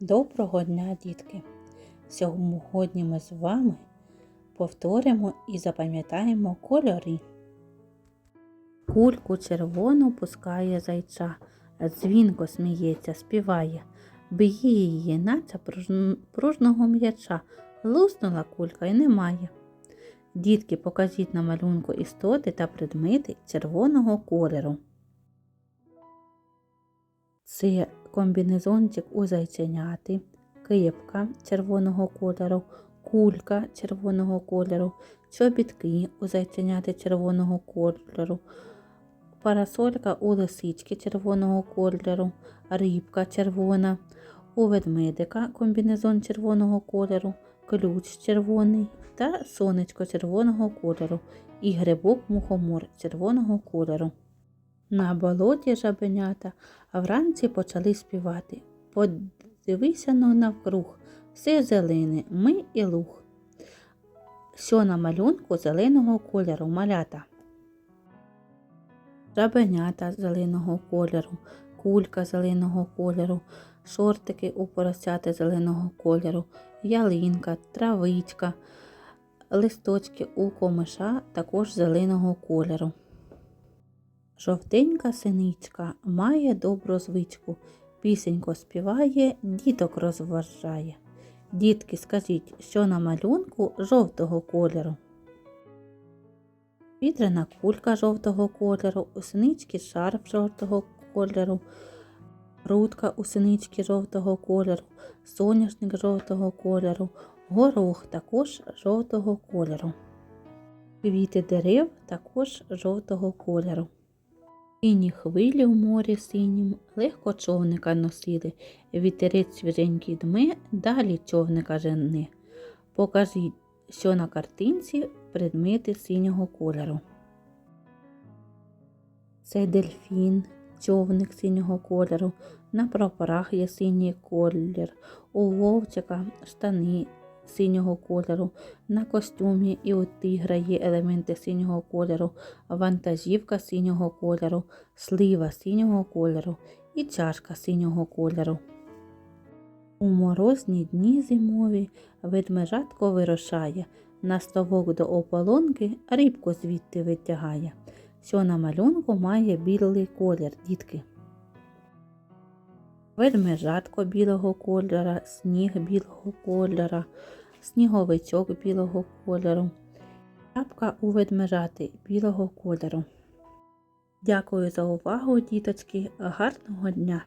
Доброго дня, дітки! Сьогодні ми з вами повторимо і запам'ятаємо кольори. Кульку червону пускає зайча, дзвінко сміється, співає, б'є її, наче пружн- пружного м'яча, луснула кулька і немає. Дітки, покажіть на малюнку істоти та предмети червоного кольору. Це комбінезончик у зайченяти, кипка червоного кольору, кулька червоного кольору, чобітки у зайченяти червоного кольору, парасолька у лисички червоного кольору, рибка червона, у ведмедика комбінезон червоного кольору, ключ червоний та сонечко червоного кольору і грибок мухомор червоного кольору. На болоті жабенята, а вранці почали співати. Подивися но навкруг, все зелене, ми і луг. Що на малюнку зеленого кольору малята. Жабенята зеленого кольору, кулька зеленого кольору, шортики у поросяти зеленого кольору, ялинка, травичка, листочки у комиша також зеленого кольору. Жовтенька синичка має добру звичку, пісенько співає, діток розважає. Дітки, скажіть, що на малюнку жовтого кольору? Вітряна кулька жовтого кольору, у синички шарф жовтого кольору, грудка у синички жовтого кольору, соняшник жовтого кольору, горох також жовтого кольору. Квіти дерев також жовтого кольору. Сині хвилі в морі синім, легко човника носили, вітерець свіженький дме, далі човника жене. Покажіть, що на картинці предмети синього кольору. Це дельфін, човник синього кольору, на прапорах є синій колір, у вовчика штани синього кольору, на костюмі і у тигра є елементи синього кольору, вантажівка синього кольору, слива синього кольору і чашка синього кольору. У морозні дні зимові ведмежатко вирушає, на ставок до ополонки рибку звідти витягає, що на малюнку має білий колір, дітки. Ведмежатко білого кольора, сніг білого кольора, сніговичок білого кольору, шапка у ведмежати білого кольору. Дякую за увагу, діточки, гарного дня!